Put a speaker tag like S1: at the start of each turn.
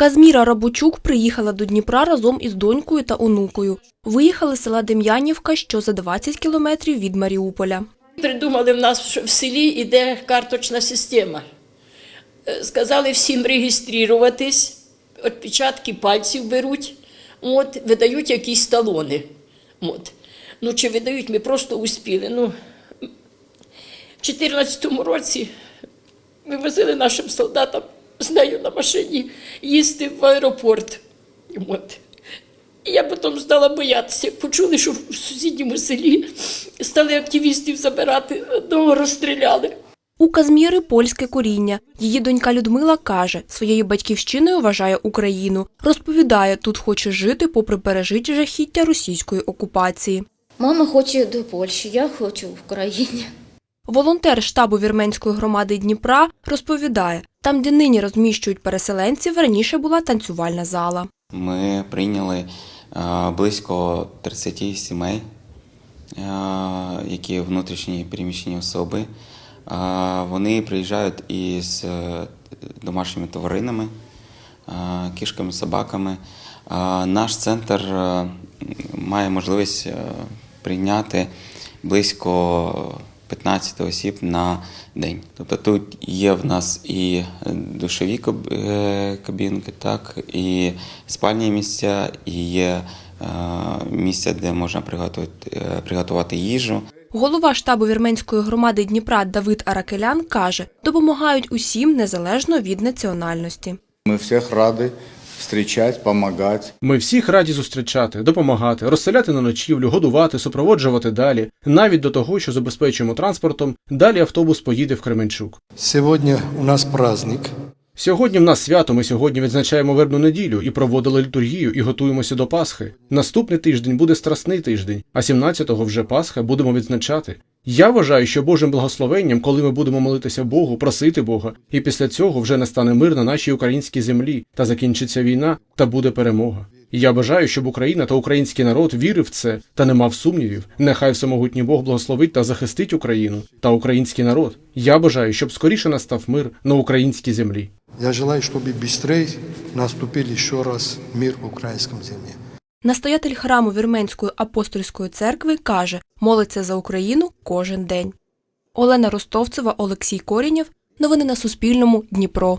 S1: Казміра Рабучук приїхала до Дніпра разом із донькою та онукою. Виїхали з села Дем'янівка, що за 20 кілометрів від Маріуполя.
S2: Придумали в нас в селі іде карточна система. Е, Сказали всім реєструватись, відпечатки пальців беруть, от, видають якісь талони. От. Ну, чи видають, ми просто успіли. Ну, в 2014 році ми возили нашим солдатам з нею на машині їсти в аеропорт. От. І я потім стала боятися. Почули, що в сусідньому селі стали активістів забирати, одного розстріляли.
S1: У Казміри польське коріння. Її донька Людмила каже, своєю батьківщиною вважає Україну. Розповідає, тут хоче жити попри пережиті жахіття російської окупації.
S3: Мама хоче до Польщі, я хочу в Україні.
S1: Волонтер штабу вірменської громади Дніпра розповідає, там, де нині розміщують переселенців, раніше була танцювальна зала.
S4: Ми прийняли е, близько 30 сімей, е, які внутрішні переміщені особи. Е, Вони приїжджають із домашніми тваринами, кішками, собаками. Наш центр має можливість прийняти близько 15 осіб на день. Тобто тут є в нас і душові е, кабінки, так, і спальні місця, і є е, місця, де можна приготувати, е, приготувати їжу.
S1: Голова штабу вірменської громади Дніпра Давид Аракелян каже, допомагають усім незалежно від національності.
S5: Мы всех рады встречать, помогать.
S6: Ми всіх раді зустрічати, допомагати, розселяти на ночівлю, годувати, супроводжувати далі, навіть до того, що забезпечуємо транспортом, далі автобус поїде в Кременчук.
S7: Сегодня у нас праздник.
S6: Сьогодні в нас свято, ми сьогодні відзначаємо вербну неділю і проводили літургію і готуємося до Пасхи. Наступний тиждень буде страсний тиждень, а 17-го вже Пасха будемо відзначати. Я вважаю, що Божим благословенням, коли ми будемо молитися Богу, просити Бога, і після цього вже настане мир на нашій українській землі, та закінчиться війна, та буде перемога. І я бажаю, щоб Україна та український народ вірив в це та не мав сумнівів. Нехай всемогутній Бог благословить та захистить Україну та український народ. Я бажаю, щоб скоріше настав мир на українській землі.
S7: Я желаю, чтобы быстрее наступил еще раз мир в украинском земле.
S1: Настоятель храму Вірменської апостольської церкви каже, молиться за Україну кожен день. Олена Ростовцева, Олексій Корінєв. Новини на Суспільному. Дніпро.